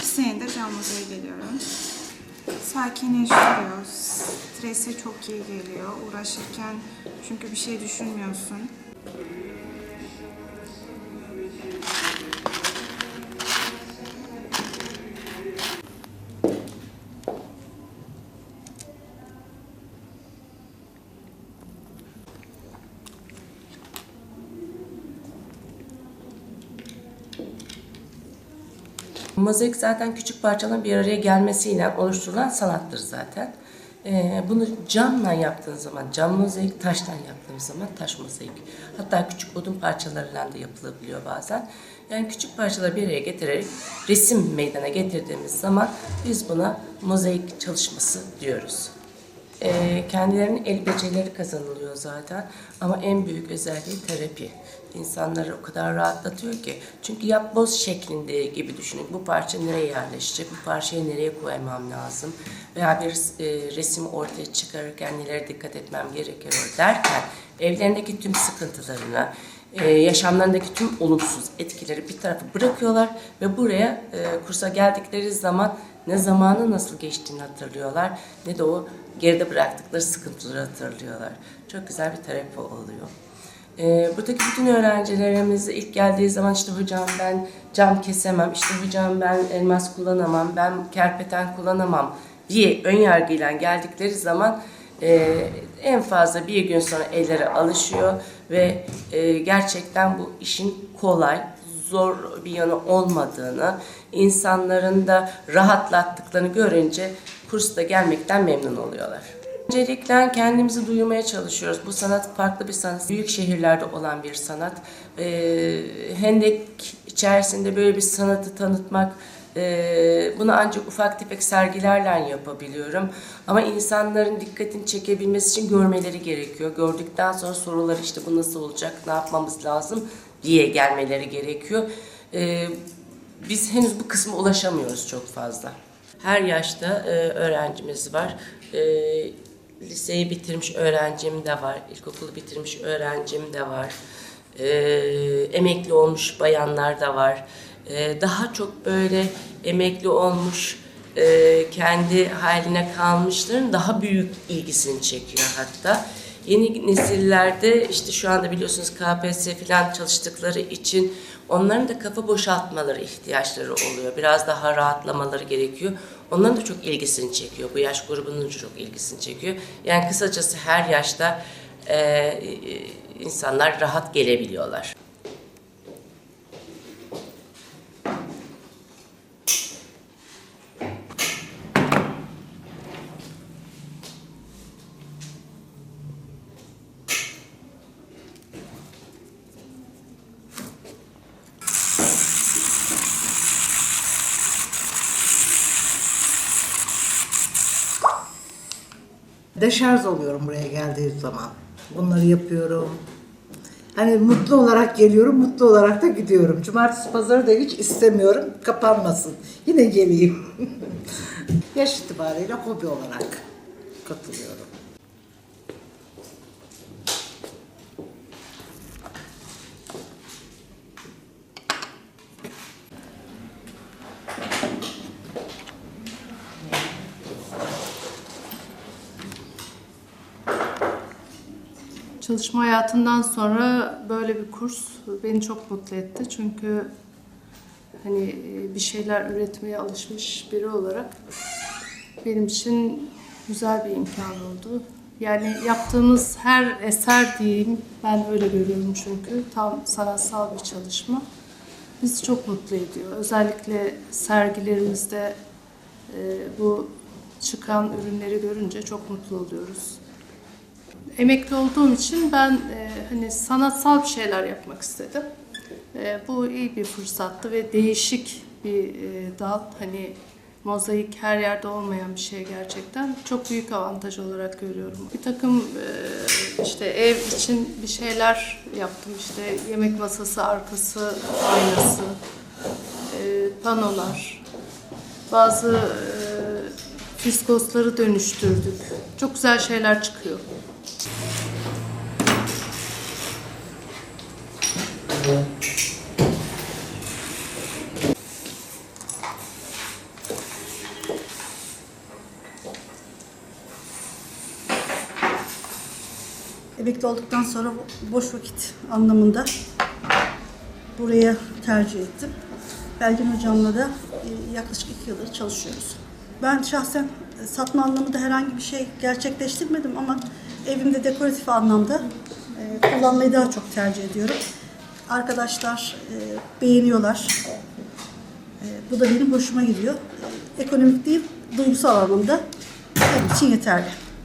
Bir senedir can müzeye geliyorum. Sakinleştiriyor, strese çok iyi geliyor. Uğraşırken çünkü bir şey düşünmüyorsun. Mozaik zaten küçük parçaların bir araya gelmesiyle oluşturulan sanattır zaten. Ee, bunu camla yaptığın zaman cam mozaik, taştan yaptığımız zaman taş mozaik. Hatta küçük odun parçalarıyla da yapılabiliyor bazen. Yani küçük parçaları bir araya getirerek resim meydana getirdiğimiz zaman biz buna mozaik çalışması diyoruz. Ee, kendilerinin el becerileri kazanılıyor zaten ama en büyük özelliği terapi. İnsanları o kadar rahatlatıyor ki. Çünkü yapboz şeklinde gibi düşünün. Bu parça nereye yerleşecek, bu parçayı nereye koymam lazım veya bir e, resmi ortaya çıkarırken nelere dikkat etmem gerekiyor derken evlerindeki tüm sıkıntılarını, e, yaşamlarındaki tüm olumsuz etkileri bir tarafa bırakıyorlar ve buraya e, kursa geldikleri zaman ne zamanı nasıl geçtiğini hatırlıyorlar ne de o geride bıraktıkları sıkıntıları hatırlıyorlar. Çok güzel bir terapi oluyor. E, buradaki bütün öğrencilerimiz ilk geldiği zaman işte hocam ben cam kesemem, işte hocam ben elmas kullanamam, ben kerpeten kullanamam diye ön yargıyla geldikleri zaman e, en fazla bir gün sonra ellere alışıyor ve e, gerçekten bu işin kolay, zor bir yanı olmadığını, insanların da rahatlattıklarını görünce kursta gelmekten memnun oluyorlar. Öncelikle kendimizi duyurmaya çalışıyoruz. Bu sanat farklı bir sanat. Büyük şehirlerde olan bir sanat. Ee, Hendek içerisinde böyle bir sanatı tanıtmak, ee, bunu ancak ufak tefek sergilerle yapabiliyorum. Ama insanların dikkatini çekebilmesi için görmeleri gerekiyor. Gördükten sonra sorular işte bu nasıl olacak, ne yapmamız lazım diye gelmeleri gerekiyor. Ee, biz henüz bu kısma ulaşamıyoruz çok fazla. Her yaşta e, öğrencimiz var. E, liseyi bitirmiş öğrencim de var. İlkokulu bitirmiş öğrencim de var. E, emekli olmuş bayanlar da var. E, daha çok böyle emekli olmuş, e, kendi haline kalmışların daha büyük ilgisini çekiyor hatta. Yeni nesillerde işte şu anda biliyorsunuz KPSS falan çalıştıkları için onların da kafa boşaltmaları ihtiyaçları oluyor. Biraz daha rahatlamaları gerekiyor. Onların da çok ilgisini çekiyor. Bu yaş grubunun çok ilgisini çekiyor. Yani kısacası her yaşta e, e, insanlar rahat gelebiliyorlar. Deşarj oluyorum buraya geldiğim zaman. Bunları yapıyorum. Hani mutlu olarak geliyorum, mutlu olarak da gidiyorum. Cumartesi pazarı da hiç istemiyorum, kapanmasın. Yine geleyim. Yaş itibariyle hobi olarak katılıyorum. Çalışma hayatından sonra böyle bir kurs beni çok mutlu etti. Çünkü hani bir şeyler üretmeye alışmış biri olarak benim için güzel bir imkan oldu. Yani yaptığımız her eser diyeyim, ben öyle görüyorum çünkü tam sanatsal bir çalışma. Bizi çok mutlu ediyor. Özellikle sergilerimizde e, bu çıkan ürünleri görünce çok mutlu oluyoruz. Emekli olduğum için ben e, hani sanatsal bir şeyler yapmak istedim. E, bu iyi bir fırsattı ve değişik bir e, dal. Hani mozaik her yerde olmayan bir şey gerçekten. Çok büyük avantaj olarak görüyorum. Bir takım e, işte ev için bir şeyler yaptım. İşte yemek masası arkası aynası, e, panolar, bazı e, fiskosları dönüştürdük. Çok güzel şeyler çıkıyor. Bebekli olduktan sonra boş vakit anlamında buraya tercih ettim. Belgin hocamla da e, yaklaşık iki yıldır çalışıyoruz. Ben şahsen satma anlamında herhangi bir şey gerçekleştirmedim ama evimde dekoratif anlamda e, kullanmayı daha çok tercih ediyorum. Arkadaşlar e, beğeniyorlar. E, bu da benim hoşuma gidiyor. E, ekonomik değil, duygusal anlamda benim için yeterli.